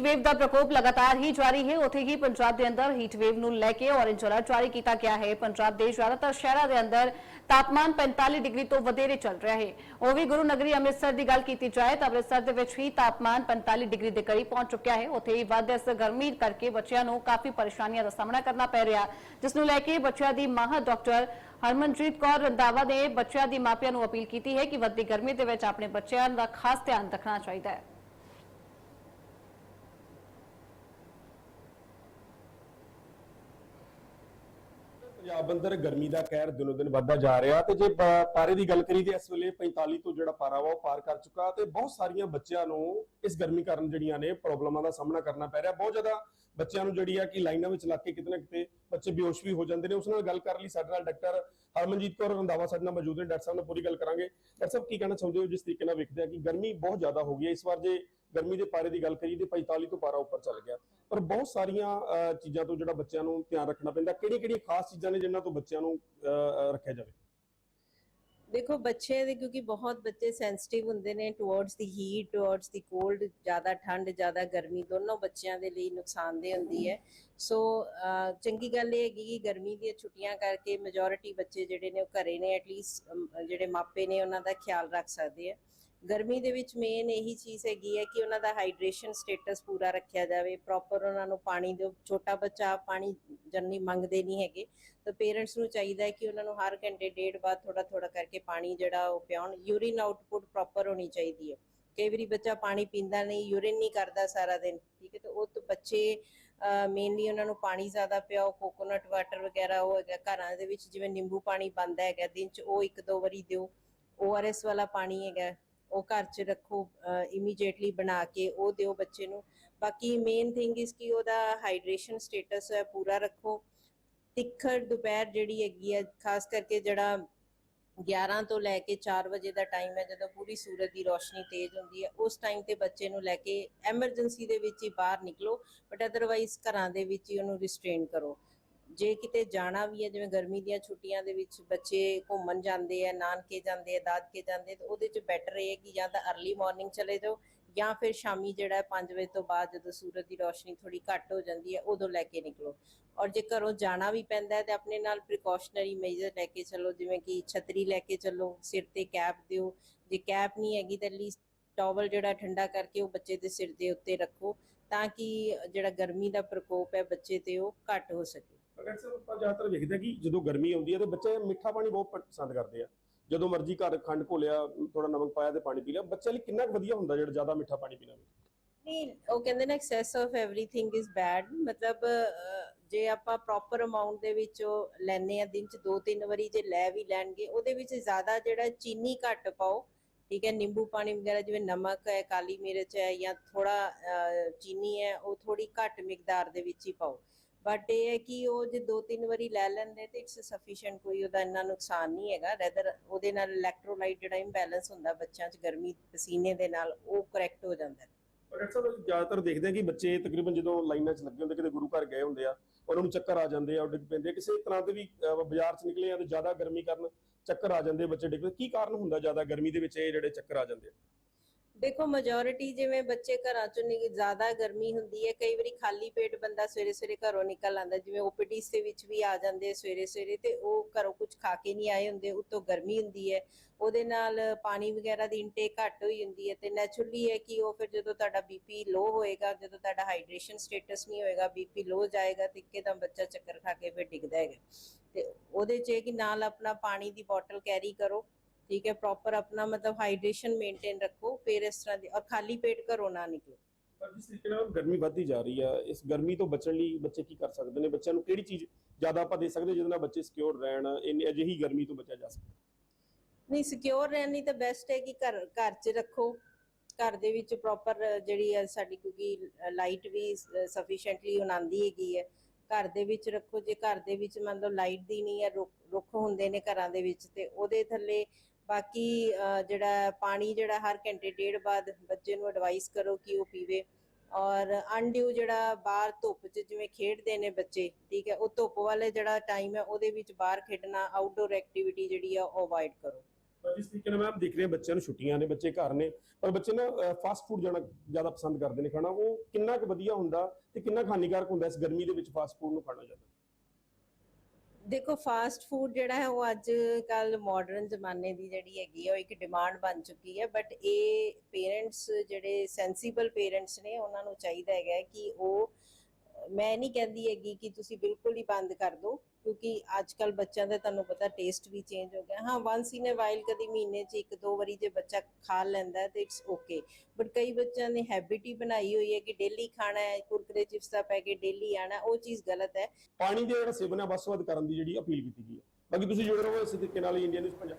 Wave ਦਾ ਪ੍ਰਕੋਪ ਲਗਾਤਾਰ ਹੀ ਜਾਰੀ ਹੈ। ਉੱਥੇ ਹੀ ਪੰਜਾਬ ਦੇ ਅੰਦਰ ਹੀਟ ਵੇਵ ਨੂੰ ਲੈ ਕੇ ਔਰੇਂਜ ਅਲਰਟ ਜਾਰੀ ਕੀਤਾ ਗਿਆ ਹੈ। ਪੰਜਾਬ ਦੇ ਜ਼ਿਆਦਾਤਰ ਸ਼ਹਿਰਾਂ ਦੇ ਅੰਦਰ ਤਾਪਮਾਨ 45 ਡਿਗਰੀ ਤੋਂ ਵਧੇਰੇ ਚੱਲ ਰਿਹਾ ਹੈ। ਉਹ ਵੀ ਗੁਰੂ ਨਗਰੀ ਅੰਮ੍ਰਿਤਸਰ ਦੀ ਗੱਲ ਕੀਤੀ ਜਾਏ ਤਾਂ ਅੰਮ੍ਰਿਤਸਰ ਦੇ ਵਿੱਚ ਹੀ ਤਾਪਮਾਨ 45 ਡਿਗਰੀ ਦੇ ਕਰੀਬ ਪਹੁੰਚ ਚੁੱਕਿਆ ਹੈ। ਉੱਥੇ ਹੀ ਵੱਧ ਇਸ ਗਰਮੀ ਕਰਕੇ ਬੱਚਿਆਂ ਨੂੰ ਕਾਫੀ ਪਰੇਸ਼ਾਨੀਆਂ ਦਾ ਸਾਹਮਣਾ ਕਰਨਾ ਪੈ ਰਿਹਾ। ਜਿਸ ਨੂੰ ਲੈ ਕੇ ਬੱਚਿਆਂ ਦੀ ਮਾਂ ਡਾਕਟਰ ਹਰਮਨਜੀਤ ਕੌਰ ਰੰਦਾਵਾ ਨੇ ਬੱਚਿਆਂ ਦੀ ਮਾਪਿਆਂ ਨੂੰ ਅਪੀਲ ਕੀਤੀ ਹੈ ਕਿ ਵੱਧਦੀ ਗਰਮੀ ਦੇ ਵਿੱਚ ਆਪਣੇ ਬੱਚਿਆਂ ਦਾ ਖਾਸ ਧਿਆਨ ਰੱਖਣਾ ਚਾਹੀਦਾ ਹੈ। ਪੰਜਾਬ ਅੰਦਰ ਗਰਮੀ ਦਾ ਕਹਿਰ ਦਿਨੋ ਦਿਨ ਵੱਧਦਾ ਜਾ ਰਿਹਾ ਤੇ ਜੇ ਪਾਰੇ ਦੀ ਗੱਲ ਕਰੀ ਤੇ ਇਸ ਵੇਲੇ 45 ਤੋਂ ਜਿਹੜਾ ਪਾਰਾ ਵਾ ਉਹ ਪਾਰ ਕਰ ਚੁੱਕਾ ਤੇ ਬਹੁਤ ਸਾਰੀਆਂ ਬੱਚਿਆਂ ਨੂੰ ਇਸ ਗਰਮੀ ਕਾਰਨ ਜਿਹੜੀਆਂ ਨੇ ਪ੍ਰੋਬਲਮਾਂ ਦਾ ਸਾਹਮਣਾ ਕਰਨਾ ਪੈ ਰਿਹਾ। ਬਹੁਤ ਜ਼ਿਆਦਾ ਬੱਚਿਆਂ ਨੂੰ ਜਿਹੜੀ ਆ ਕਿ ਲਾਈਨਾਂ ਵਿੱਚ ਲੱਗ ਕੇ ਕਿਤੇ ਨਾ ਕਿਤੇ ਬੱਚੇ ਬੇਹੋਸ਼ ਵੀ ਹੋ ਜਾਂਦੇ ਨੇ। ਉਸ ਨਾਲ ਗੱਲ ਕਰਨ ਲਈ ਸਾਡੇ ਨਾਲ ਡਾਕਟਰ ਹਰਮਨਜੀਤ ਕੌਰ ਰੰਦਾਵਾ ਸਾਡੇ ਨਾਲ ਮੌਜੂਦ ਨੇ। ਡਾਕਟਰ ਸਾਹਿਬ ਨਾਲ ਪੂਰੀ ਗੱਲ ਕਰਾਂਗੇ। ਡਾਕਟਰ ਸਾਹਿਬ, ਕੀ ਕਹਿਣਾ ਚਾਹੁੰਦੇ ਹੋ? ਜਿਸ ਤਰੀਕੇ ਨਾਲ ਵੇਖਦੇ ਆ ਕਿ ਗਰਮੀ ਬਹੁਤ ਜ਼ਿਆਦਾ ਹੋ ਗਈ ਹੈ। ਇਸ ਵਾਰ ਜੇ ਗਰਮੀ ਦੇ ਪਾਰੇ ਦੀ ਗੱਲ ਕਰੀਏ ਤੇ 45 ਤੋਂ ਪਾਰਾ ਉੱਪਰ ਚੱਲ ਗਿਆ। ਪਰ ਬਹੁਤ ਸਾਰੀਆਂ ਚੀਜ਼ਾਂ ਤੋਂ ਜਿਹੜਾ ਬੱਚਿਆਂ ਨੂੰ ਧਿਆਨ ਰੱਖਣਾ ਪੈਂਦਾ ਕਿਹੜੀਆਂ ਕਿਹੜੀਆਂ ਖਾਸ ਚੀਜ਼ਾਂ ਨੇ ਜਿਨ੍ਹਾਂ ਤੋਂ ਬੱਚਿਆਂ ਨੂੰ ਰੱਖਿਆ ਜਾਵੇ? ਦੇਖੋ, ਬੱਚੇ ਦੇ ਕਿਉਂਕਿ ਬਹੁਤ ਬੱਚੇ ਸੈਂਸਿਟਿਵ ਹੁੰਦੇ ਨੇ towards the heat towards the cold ਜ਼ਿਆਦਾ ਠੰਡ, ਜ਼ਿਆਦਾ ਗਰਮੀ, ਦੋਨੋਂ ਬੱਚਿਆਂ ਦੇ ਲਈ ਨੁਕਸਾਨਦੇਹ ਹੁੰਦੀ ਹੈ। ਸੋ ਚੰਗੀ ਗੱਲ ਇਹ ਹੈਗੀ ਕਿ ਗਰਮੀ ਦੀਆਂ ਛੁੱਟੀਆਂ ਕਰਕੇ ਮੈਜੋਰਿਟੀ ਬੱਚੇ ਜਿਹੜੇ ਨੇ ਉਹ ਘਰੇ ਨੇ ਐਟਲੀਸਟ ਜਿਹੜੇ ਮਾਪੇ ਨੇ ਉਹਨਾਂ ਦਾ ਖਿਆਲ ਰੱਖ ਸਕਦੇ ਆ। ਗਰਮੀ ਦੇ ਵਿੱਚ ਮੇਨ ਇਹੀ ਚੀਜ਼ ਹੈਗੀ ਹੈ ਕਿ ਉਹਨਾਂ ਦਾ ਹਾਈਡਰੇਸ਼ਨ ਸਟੇਟਸ ਪੂਰਾ ਰੱਖਿਆ ਜਾਵੇ ਪ੍ਰੋਪਰ ਉਹਨਾਂ ਨੂੰ ਪਾਣੀ ਦਿਓ, ਛੋਟਾ ਬੱਚਾ ਪਾਣੀ ਜਨਨੀ ਮੰਗਦੇ ਨਹੀਂ ਹੈਗੇ, ਤਾਂ ਪੇਰੈਂਟਸ ਨੂੰ ਚਾਹੀਦਾ ਹੈ ਕਿ ਉਹਨਾਂ ਨੂੰ ਹਰ ਘੰਟੇ ਡੇਢ ਬਾਅਦ ਥੋੜਾ ਥੋੜਾ ਕਰਕੇ ਪਾਣੀ ਜਿਹੜਾ ਉਹ ਪਿਆਉਣ ਯੂਰਿਨ ਆਊਟਪੁੱਟ ਪ੍ਰੋਪਰ ਹੋਣੀ ਚਾਹੀਦੀ ਹੈ। ਕਈ ਵਾਰੀ ਬੱਚਾ ਪਾਣੀ ਪੀਂਦਾ ਨਹੀਂ ਯੂਰਿਨ ਨਹੀਂ ਕਰਦਾ ਸਾਰਾ ਦਿਨ, ਠੀਕ ਹੈ, ਤਾਂ ਉਹ ਤੋਂ ਬੱਚੇ ਮੇਨਲੀ ਉਹਨਾਂ ਨੂੰ ਪਾਣੀ ਜ਼ਿਆਦਾ ਪਿਆਓ ਕੋਕੋਨਟ ਵਾਟਰ ਵਗੈਰਾ ਉਹ ਹੈਗਾ, ਘਰਾਂ ਦੇ ਵਿੱਚ ਜਿਵੇਂ ਨਿੰਬੂ ਪਾਣੀ ਬੰਦਾ ਹੈਗਾ, ਦਿਨ ਚ ਉਹ ਇੱਕ ਦੋ ਵਾਰੀ ਦਿਓ ਓਆਰਐਸ ਵਾਲਾ ਪਾਣੀ ਹੈਗਾ ਉਹ ਘਰ 'ਚ ਰੱਖੋ ਇਮੀਡੀਏਟਲੀ ਬਣਾ ਕੇ ਉਹ ਦਿਓ ਬੱਚੇ ਨੂੰ। ਬਾਕੀ ਮੇਨ ਥਿੰਗ ਇਸ ਕਿ ਉਹਦਾ ਹਾਈਡਰੇਸ਼ਨ ਸਟੇਟਸ ਹੈ, ਪੂਰਾ ਰੱਖੋ। ਤਿੱਖੜ ਦੁਪਹਿਰ ਜਿਹੜੀ ਹੈਗੀ ਹੈ, ਖਾਸ ਕਰਕੇ ਜਿਹੜਾ 11 ਤੋਂ ਲੈ ਕੇ 4 ਵਜੇ ਦਾ ਟਾਈਮ ਹੈ, ਜਦੋਂ ਪੂਰੀ ਸੂਰਜ ਦੀ ਰੋਸ਼ਨੀ ਤੇਜ਼ ਹੁੰਦੀ ਹੈ, ਉਸ ਟਾਈਮ ਤੇ ਬੱਚੇ ਨੂੰ ਲੈ ਕੇ ਐਮਰਜੈਂਸੀ ਦੇ ਵਿੱਚ ਹੀ ਬਾਹਰ ਨਿਕਲੋ ਬਟ ਅਦਰਵਾਈਜ਼ ਘਰਾਂ ਦੇ ਵਿੱਚ ਹੀ ਉਹਨੂੰ ਰਿਸਟ੍ਰੇਨ ਕਰੋ। ਜੇ ਕਿਤੇ ਜਾਣਾ ਵੀ ਹੈ, ਜਿਵੇਂ ਗਰਮੀ ਦੀਆਂ ਛੁੱਟੀਆਂ ਦੇ ਵਿੱਚ ਬੱਚੇ ਘੁੰਮਣ ਜਾਂਦੇ ਆ, ਨਾਨਕੇ ਜਾਂਦੇ ਆ, ਦਾਦਕੇ ਜਾਂਦੇ ਤਾਂ ਉਹਦੇ 'ਚ ਬੈਟਰ ਇਹ ਹੈ ਕਿ ਜਾਂ ਤਾਂ ਅਰਲੀ ਮਾਰਨਿੰਗ ਚਲੇ ਜਾਓ ਜਾਂ ਫਿਰ ਸ਼ਾਮੀ ਜਿਹੜਾ ਹੈ 5 ਵਜੇ ਤੋਂ ਬਾਅਦ ਜਦੋਂ ਸੂਰਜ ਦੀ ਰੋਸ਼ਨੀ ਥੋੜੀ ਘੱਟ ਹੋ ਜਾਂਦੀ ਹੈ, ਉਦੋਂ ਲੈ ਕੇ ਨਿਕਲੋ। ਔਰ ਜੇ ਘਰੋਂ ਜਾਣਾ ਵੀ ਪੈਂਦਾ ਹੈ, ਤੇ ਆਪਣੇ ਨਾਲ ਪ੍ਰੀਕਾਸ਼ਨਰੀ ਮੇਜਰ ਲੈ ਕੇ ਚੱਲੋ, ਜਿਵੇਂ ਕਿ ਛਤਰੀ ਲੈ ਕੇ ਚੱਲੋ, ਸਿਰ ਤੇ ਕੈਪ ਦਿਓ। ਜੇ ਕੈਪ ਨਹੀਂ ਹੈਗੀ ਤਾਂ ਲੀਸਟ ਟਾਵਲ ਜਿਹੜਾ ਠੰਡਾ ਕਰਕੇ ਉਹ ਬੱਚੇ ਦੇ ਸਿਰ ਦੇ ਉੱਤੇ ਰੱਖੋ, ਤਾਂ ਕਿ ਜਿਹੜਾ ਗਰਮੀ ਦਾ ਪ੍ਰਕੋਪ ਹੈ ਬੱਚੇ ਤੇ ਉਹ ਘੱਟ ਹੋ ਸਕੇ। ਅਗਰ ਸਰ ਆਪਾਂ ਜ਼ਿਆਦਾਤਰ ਵੇਖਦੇ ਆ ਕਿ ਜਦੋਂ ਗਰਮੀ ਆਉਂਦੀ ਹੈ ਤੇ ਬੱਚੇ ਮਿੱਠਾ ਪਾਣੀ ਬਹੁਤ ਪ- ਪਸੰਦ ਕਰਦੇ ਆ ਜਦੋਂ ਮਰਜ਼ੀ ਘਰ ਖੰਡ ਘੋਲਿਆ ਥੋੜਾ ਨਮਕ ਪਾਇਆ ਤੇ ਪਾਣੀ ਪੀ ਲਿਆ ਬੱਚੇ ਲਈ ਕਿੰਨਾ ਕੁ ਵਧੀਆ ਹੁੰਦਾ ਜਿਹੜਾ ਜ਼ਿਆਦਾ ਮਿੱਠਾ ਪਾਣੀ ਪੀਣਾ ਹੋਵੇ ਨਹੀਂ ਉਹ ਕਹਿੰਦੇ ਨੇ excess of everything is bad ਮਤਲਬ ਅਹ, ਜੇ ਆਪਾਂ ਪ੍ਰੋਪਰ ਅਮਾਉਂਟ ਦੇ ਵਿੱਚ ਉਹ ਲੈਨੇ ਆ ਦਿਨ ਚ ਦੋ ਤਿੰਨ ਵਾਰੀ ਜੇ ਲੈ ਵੀ ਲੈਣਗੇ ਉਹਦੇ ਵਿੱਚ ਜ਼ਿਆਦਾ ਜਿਹੜਾ ਚੀਨੀ ਘੱਟ ਪਾਓ ਠੀਕ ਹੈ ਨਿੰਬੂ ਪਾਣੀ ਵਗੈਰਾ ਜਿਵੇਂ ਨਮਕ ਹੈ ਕਾਲੀ ਮਿਰਚ ਹੈ ਜਾਂ ਥੋੜਾ ਚੀਨੀ ਹੈ ਉਹ ਥੋੜੀ ਘੱਟ ਮਿਕਦਾਰ ਦੇ ਵਿੱਚ ਹੀ ਪਾਓ ਬਟ ਇਹ ਹੈ ਕਿ ਉਹ ਜੇ ਦੋ ਤਿੰਨ ਵਾਰੀ ਲੈ ਲੈਂਦੇ ਤੇ ਇਟਸ ਸਫੀਸ਼ੀਐਂਟ ਕੋਈ ਉਹਦਾ ਇੰਨਾ ਨੁਕਸਾਨ ਨਹੀਂ ਹੈਗਾ। ਰੈਦਰ ਉਹਦੇ ਨਾਲ ਇਲੈਕਟ੍ਰੋਲਾਈਟ ਜਿਹੜਾ ਇੰਬੈਲੈਂਸ ਹੁੰਦਾ ਬੱਚਿਆਂ 'ਚ ਗਰਮੀ ਪਸੀਨੇ ਦੇ ਨਾਲ ਉਹ ਕਰੈਕਟ ਹੋ ਜਾਂਦਾ। ਹੈ ਡਾਕਟਰ ਸਾਹਿਬ ਜ਼ਿਆਦਾਤਰ ਦੇਖਦੇ ਆ ਕਿ ਬੱਚੇ ਤਕਰੀਬਨ ਜਦੋਂ ਲਾਈਨਾਂ 'ਚ ਲੱਗੇ ਹੁੰਦੇ, ਕਿਤੇ ਗੁਰੂ ਘਰ ਗਏ ਹੁੰਦੇ ਆ ਉਹਨਾਂ ਨੂੰ ਚੱਕਰ ਆ ਜਾਂਦੇ ਆ ਉਹ ਡਿੱਗ ਪੈਂਦੇ ਆ। ਕਿਸੇ ਤਰ੍ਹਾਂ ਦੇ ਵੀ ਬਾਜ਼ਾਰ 'ਚ ਨਿਕਲੇ ਆ ਤੇ ਜ਼ਿਆਦਾ ਗਰਮੀ ਕਾਰਨ ਚੱਕਰ ਆ ਜਾਂਦੇ ਬੱਚੇ ਡਿੱਗ ਕੀ ਕਾਰਨ ਹੁੰਦਾ ਜ਼ਿਆਦਾ ਗਰਮੀ ਦੇ ਵਿੱਚ ਇਹ ਜਿਹੜੇ ਚੱਕਰ ਆ ਜਾਂਦੇ ਆ? ਦੇਖੋ ਮੈਜੋਰਿਟੀ ਜਿਵੇਂ ਬੱਚੇ ਘਰਾਂ ਚੋਂ ਨਿਕ, ਜ਼ਿਆਦਾ ਗਰਮੀ ਹੁੰਦੀ ਹੈ, ਕਈ ਵਾਰੀ ਖਾਲੀ ਪੇਟ ਬੰਦਾ ਸਵੇਰੇ ਸਵੇਰੇ ਘਰੋਂ ਨਿਕਲ ਆਂਦਾ ਜਿਵੇਂ ਓਪੀਡੀਸ ਦੇ ਵਿੱਚ ਵੀ ਆ ਜਾਂਦੇ ਸਵੇਰੇ ਸਵੇਰੇ ਤੇ ਉਹ ਘਰੋਂ ਕੁਝ ਖਾ ਕੇ ਨਹੀਂ ਆਏ ਹੁੰਦੇ, ਉੱਤੋਂ ਗਰਮੀ ਹੁੰਦੀ ਹੈ। ਉਹਦੇ ਨਾਲ ਪਾਣੀ ਵਗੈਰਾ ਦੀ ਇਨਟੇਕ ਘੱਟ ਹੋਈ ਹੁੰਦੀ ਹੈ ਤੇ ਨੈਚੁਰਲੀ ਹੈ ਕਿ ਉਹ ਫਿਰ ਜਦੋਂ ਤੁਹਾਡਾ ਬੀਪੀ ਲੋ ਹੋਏਗਾ, ਜਦੋਂ ਤੁਹਾਡਾ ਹਾਈਡਰੇਸ਼ਨ ਸਟੇਟਸ ਨਹੀਂ ਹੋਏਗਾ ਬੀਪੀ ਲੋ ਜਾਏਗਾ ਤੇ ਇੱਕਦਮ ਬੱਚਾ ਚੱਕਰ ਖਾ ਕੇ ਫਿਰ ਡਿੱਗਦਾ ਹੈਗਾ। ਤੇ ਉਹਦੇ 'ਚ ਇਹ ਕਿ ਨਾਲ ਆਪਣਾ ਪਾਣੀ ਦੀ ਬੋਟਲ ਕੈਰੀ ਕਰੋ। ਠੀਕ ਹੈ ਪ੍ਰੋਪਰ ਆਪਣਾ ਮਤਲਬ ਹਾਈਡਰੇਸ਼ਨ ਮੇਨਟੇਨ ਰੱਖੋ ਫਿਰ ਇਸ ਤਰ੍ਹਾਂ ਦੀ ਔਰ ਖਾਲੀ ਪੇਟ ਘਰੋਂ ਨਾ ਨਿਕਲੋ। ਪਰ ਜਿਸ ਤਰੀਕੇ ਨਾਲ ਗਰਮੀ ਵੱਧਦੀ ਜਾ ਰਹੀ ਆ ਇਸ ਗਰਮੀ ਤੋਂ ਬਚਣ ਲਈ ਬੱਚੇ ਕੀ ਕਰ ਸਕਦੇ ਨੇ? ਬੱਚਿਆਂ ਨੂੰ ਕਿਹੜੀ ਚੀਜ਼ ਜ਼ਿਆਦਾ ਆਪਾਂ ਦੇ ਸਕਦੇ ਜਿਹਦੇ ਨਾਲ ਬੱਚੇ ਸਿਕਿਉਰ ਰਹਿਣ ਇੰਨੀ ਅਜਿਹੀ ਗਰਮੀ ਤੋਂ ਬਚਿਆ ਜਾ ਸਕੇ? ਨਹੀਂ ਸਿਕਿਉਰ ਰਹਿਣ ਲਈ ਤਾਂ ਬੈਸਟ ਹੈ ਕਿ ਘਰ ਘਰ 'ਚ ਰੱਖੋ। ਘਰ ਦੇ ਵਿੱਚ ਪ੍ਰੋਪਰ ਜਿਹੜੀ ਹੈ ਸਾਡੀ ਕਿਉਂਕਿ ਲਾਈਟ ਵੀ ਸਫੀਸ਼ੀਐਂਟਲੀ ਆਉਂਦੀ ਹੈਗੀ ਹੈ। ਘਰ ਦੇ ਵਿੱਚ ਰੱਖੋ ਜੇ ਘਰ ਦੇ ਵਿੱਚ ਮੰਨ ਲਓ ਲਾਈਟ ਦੀ ਨਹੀਂ ਹੈ ਰੁੱਖ ਹੁੰਦੇ ਨੇ ਘਰਾਂ ਦੇ ਵਿੱਚ ਤੇ ਉਹਦੇ ਥੱਲੇ ਬਾਕੀ ਜਿਹੜਾ ਪਾਣੀ ਜਿਹੜਾ ਹਰ ਘੰਟੇ ਡੇਢ ਬਾਅਦ ਬੱਚੇ ਨੂੰ ਐਡਵਾਈਸ ਕਰੋ ਕਿ ਉਹ ਪੀਵੇ। ਔਰ ਅਨਡਿਊ ਜਿਹੜਾ ਬਾਹਰ ਧੁੱਪ 'ਚ ਜਿਵੇਂ ਖੇਡਦੇ ਨੇ ਬੱਚੇ, ਠੀਕ ਹੈ, ਉਹ ਧੁੱਪ ਵਾਲੇ ਜਿਹੜਾ ਟਾਈਮ ਹੈ ਉਹਦੇ ਵਿੱਚ ਬਾਹਰ ਖੇਡਣਾ ਆਊਟਡੋਰ ਐਕਟੀਵਿਟੀ ਜਿਹੜੀ ਆ ਉਹ ਅਵੋਇਡ ਕਰੋ। ਪਰ ਜਿਸ ਤਰੀਕੇ ਨਾਲ ਮੈਮ ਦੇਖ ਰਹੇ ਬੱਚਿਆਂ ਨੂੰ ਛੁੱਟੀਆਂ ਨੇ, ਬੱਚੇ ਘਰ ਨੇ, ਪਰ ਬੱਚੇ ਨਾ ਫਾਸਟ ਫੂਡ ਜਾਣਾ ਜ਼ਿਆਦਾ ਪਸੰਦ ਕਰਦੇ ਨੇ ਖਾਣਾ, ਉਹ ਕਿੰਨਾ ਕੁ ਵਧੀਆ ਹੁੰਦਾ ਤੇ ਕਿੰਨਾ ਹਾਨੀਕਾਰਕ ਹੁੰਦਾ ਇਸ ਗਰਮੀ ਦੇ ਵਿੱਚ ਫਾਸਟ ਫੂਡ ਨੂੰ ਖਾਣਾ ਜ਼ਿਆਦਾ? ਦੇਖੋ ਫਾਸਟ ਫੂਡ ਜਿਹੜਾ ਹੈ, ਉਹ ਅੱਜ ਕੱਲ ਮਾਡਰਨ ਜ਼ਮਾਨੇ ਦੀ ਜਿਹੜੀ ਹੈਗੀ ਹੈ ਉਹ ਇੱਕ ਡਿਮਾਂਡ ਬਣ ਚੁੱਕੀ ਹੈ ਬਟ ਇਹ ਪੇਰੈਂਟਸ ਜਿਹੜੇ ਸੈਂਸੀਬਲ ਪੇਰੈਂਟਸ ਨੇ, ਉਹਨਾਂ ਨੂੰ ਚਾਹੀਦਾ ਹੈਗਾ ਕਿ ਉਹ ਮੈਂ ਨਹੀਂ ਕਹਿੰਦੀ ਹੈਗੀ ਕਿ ਤੁਸੀਂ ਬਿਲਕੁਲ ਹੀ ਬੰਦ ਕਰ ਦਿਓ, ਕਿਉਂਕਿ ਅੱਜ ਕੱਲ ਬੱਚਿਆਂ ਦਾ ਤੁਹਾਨੂੰ ਪਤਾ ਟੇਸਟ ਵੀ ਚੇਂਜ ਹੋ ਗਿਆ। ਹਾਂ ਵਾਂਸ ਇਨ ਅ ਵਾਈਲ ਕਦੀ ਮਹੀਨੇ 'ਚ ਇੱਕ ਦੋ ਵਾਰੀ ਜੇ ਬੱਚਾ ਖਾ ਲੈਂਦਾ ਤੇ ਇਟਸ ਓਕੇ ਬਟ ਕਈ ਬੱਚਿਆਂ ਨੇ ਹੈਬਿਟ ਹੀ ਬਣਾਈ ਹੋਈ ਹੈ ਕਿ ਡੇਲੀ ਖਾਣਾ ਹੈ, ਕੁਰਕਰੇ ਚਿਪਸ ਦਾ ਪੈਕੇਟ ਡੇਲੀ ਆਣਾ, ਉਹ ਚੀਜ਼ ਗਲਤ ਹੈ। ਪਾਣੀ ਦੇ ਜਿਹੜਾ ਸੇਵਨ ਹੈ ਵੱਧ ਕਰਨ ਦੀ ਜਿਹੜੀ ਅਪੀਲ ਕੀਤੀ ਗਈ ਹੈ। ਬਾਕੀ ਤੁਸੀਂ ਜੁੜੇ ਰਹੋ ਇਸੇ ਤਰੀਕੇ ਨਾਲ ਇੰਡੀਆ ਨਿਊਜ਼ ਪੰਜਾਬ